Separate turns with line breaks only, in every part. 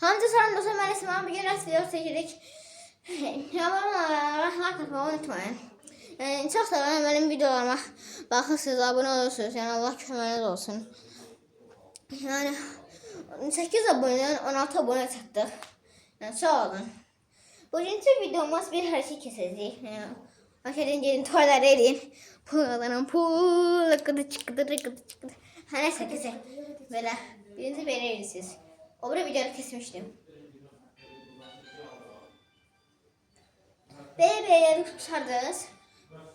Hamza Saran dostum ben İsmail bugün rast video çekirik. Abone olmayı unutmayın. Yani çok seviyorum benim videolarıma. Bakırsınız, abone olursunuz. Yani Allah köməyiniz olsun. Yani 8 aboneden 16 abone çıktık. Yani sağ olun. Bugünkü videomuz bir hareket kesəcəyik. Yəni, Aşağıdan gelin tuvalet edin. Pulanan pul, kıdı çıkıdı, kıdı çıkıdı. Ha neyse kesin. Böyle. Birinci verirsiniz. O bir videoda kesmiştim. Yerini tutsardınız.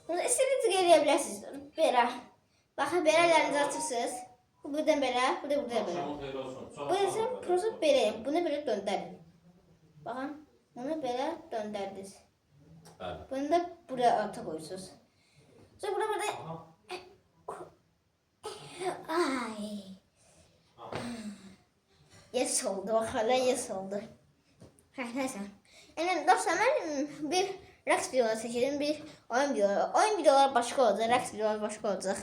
Bunu istediğiniz gibi yiyebilirsiniz. Böyle. Bakın berelerinizi atırsınız. Bu buradan böyle, bu da buradan.
Çox
Bu ise prosot böyle. Bunu böyle döndürün. Bakın. Bunu böyle döndürdünüz.
Bəli.
Bunu da buraya alta koyuyorsunuz. Sonra burada burada ay. Yes oldu. Hala yes oldu. Heh, neyse. Yani dostlar ben bir raks videoları seçelim. Bir oyun videoları. Oyun videoları başka olacak. Raks videoları başka olacak.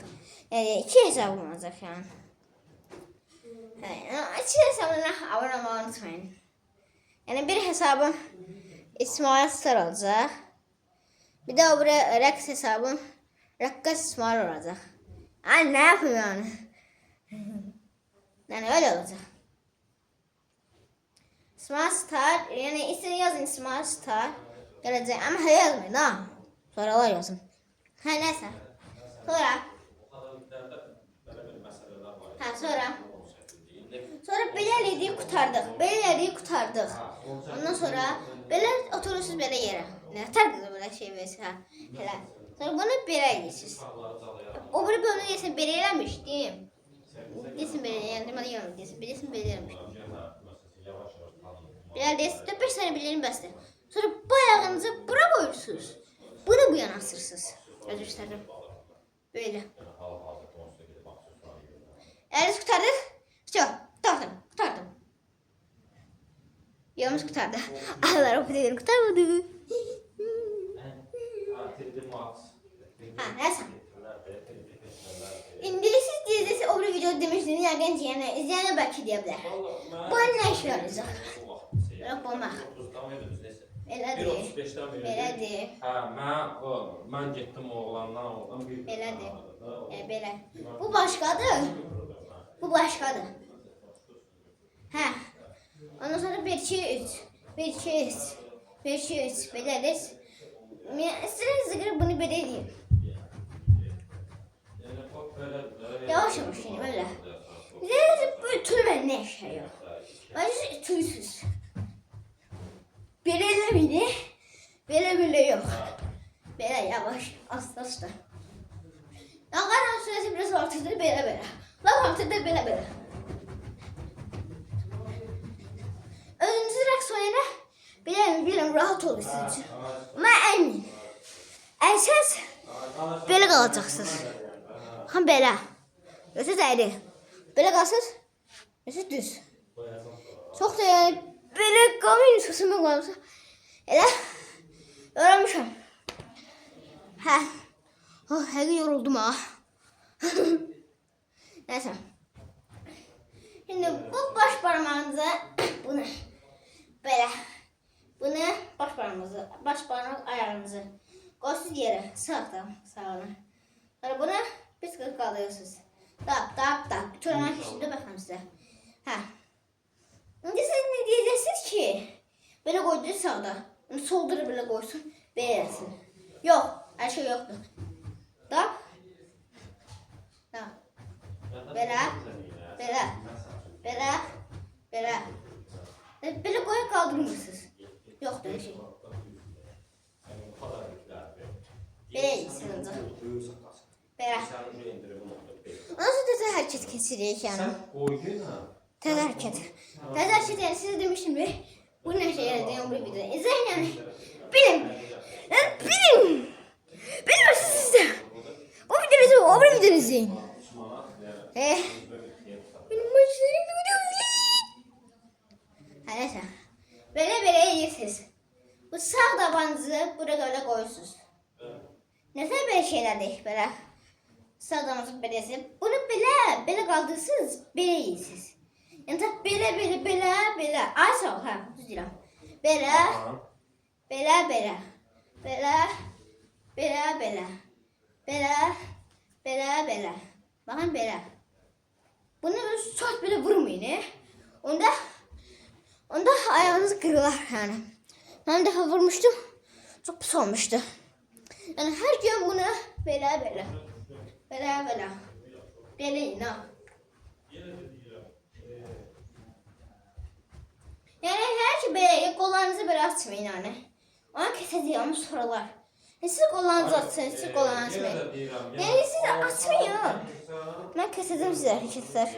Yani iki hesabım olacak yani. Yani hesabına abone olmayı unutmayın. Yani bir hesabım İsmail Star olacak. Bir de buraya Rex hesabım Rakkas İsmail olacak. Yani ne yapayım yani? Yani öyle olacak. İsmail Star yani isim yazın İsmail Star gelecek ama he yazmayın ha. Sonralar yazın. Ha neyse. Sonra
belə
ha sonra
Onu söyləyeyim.
sonra belirlediği kurtardık. Belirlediği kurtardık. Ondan sonra böyle oturursunuz böyle yere. Ne tarz böyle şey ha. Hele. Sonra bunu
calayaraq.
O bir bölümde desin belirlenmiş değil mi? Desin. Desin belirlenmiş.
Yavaş yavaş
Herhalde 4-5 tane birilerini besler. Sonra bayağınızı bura koyursunuz. Bunu bu yana asırsınız. Arkadaşlarım. Böyle. Elinizi kurtardık. Çok. Kurtardım. Kurtardım. Yalnız kurtardı. Allah rahmet eylesin kurtarmadı.
ha,
neyse. İndilisiz dizisi öbür video demiştim. Yani izleyene belki diyebilir. Bu ne işe yarayacak? Yok olmaz.
30-dan verirsiniz nəsə.
Elədir.
1.35-dən verirsiniz.
Belədir.
Hə, mən o, mən getdim oğlandan, oğlan bir
Belədir. E, belə. Bu başqadır. Bu başqadır. Hə. Ondan sonra 1 2 3. 1 2 3. 1 2 3 belədiniz. Mən istəyirəm zıqır bunu belə edeyim. Yavaş yavaş yəni belə. Bizə böyle tül və nə şey yox. Bence tüysüz. Belə yox. Belə yavaş, asta asta. Yağaran süresi biraz ortada belə belə. Laf ortada belə belə. Özünüzü rəqs oynayana biləm, biləm, rahat olun sizin üçün. Amma əmin. Əsas belə qalacaqsınız. Ha belə. Yoxsa dəydi. Belə qalsınız. Yoxsa düz. Çox da yəni belə qalmayın səsimi qalsa. Elə öyrənmişəm. Hə. Oh, həqiqi yoruldum ha. Neyse. Şimdi bu baş parmağınızı bunu böyle bunu baş parmağınızı baş parmak ayağınızı koysunuz yere sağdan sağına. Sonra bunu bir sıkı kalıyorsunuz. Tap tap tap. Tırnak içinde bakın size. Ha. Şimdi siz ne diyeceksiniz ki? Böyle koydu sağda. Da böyle koysun. Beğensin. Yok. Her şey yoktu. Tap. Belə, belə, belə, belə. E, Belə qoya qaldırmırsınız. Yoxdur elə şey. Belə etsin ancaq. Belə. Nasıl təzə hərəkət keçirik yəni?
Sən qoydun ha.
Təzə hərəkət. Təzə hərəkət yəni siz yəni bu videoda. İzləyin yəni. Bilin. Yəni bilin. Bilmirsiniz siz. O videoyu izləyin, o bir videoyu izləyin. Eh. Benim başlarım Ha neyse. Böyle böyle edirsiniz. Bu sağ tabanınızı buraya böyle koyuyorsunuz. Neden böyle şeyler değil böyle? Sağ tabanınızı böyle. Bunu böyle böyle kaldırırsınız böyle yiyorsunuz. Yəni tə belə belə belə belə. Ay sağ ol, hə, düz deyirəm. Belə, belə belə. Belə, belə belə. Belə, belə belə. Baxın belə. Bunu çok böyle vurmayın. he. Onda onda ayağınız kırılar yani. Ben defa vurmuştum. Çok pis olmuştu. Yani her gün bunu böyle böyle. Böyle böyle. Böyle yine. Yani her şey böyle kollarınızı böyle açmayın yani. Ona keseceğim sorular. E siz kollarınızı açın, siz kollarınızı açmayın. Yani siz açmayın. Ben keseceğim size hareketler.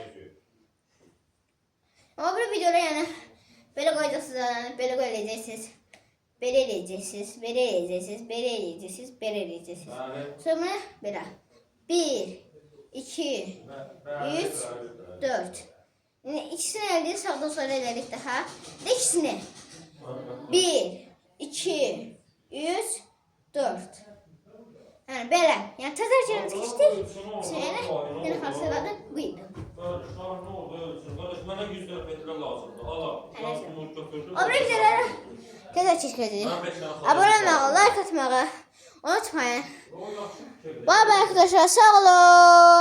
Ama bu videoda yani böyle koyacaksınız yani böyle koyacaksınız. Böyle eləyəcəksiniz, belə eləyəcəksiniz, belə eləyəcəksiniz, belə eləyəcəksiniz. Sonra belə. 1 2 Üç, 4 Yəni ikisini əldə sağdan sola elədik daha. Və ikisini. 1 2 3 4 Yəni belə. Yəni təzərkən keçdik. Sonra yenə xəstələdi qoydum.
Qardaşlar ne oldu ölçün? Qardaş mənə 100 dənə petlə lazımdır. Ala.
Hələ
Bunu götürdüm.
O bir videoları təzər keçəcəyik.
Mən beş dənə
Abone olmağı, like atmağı unutmayın.
Fikirdir.
Bay bay arkadaşlar sağ olun.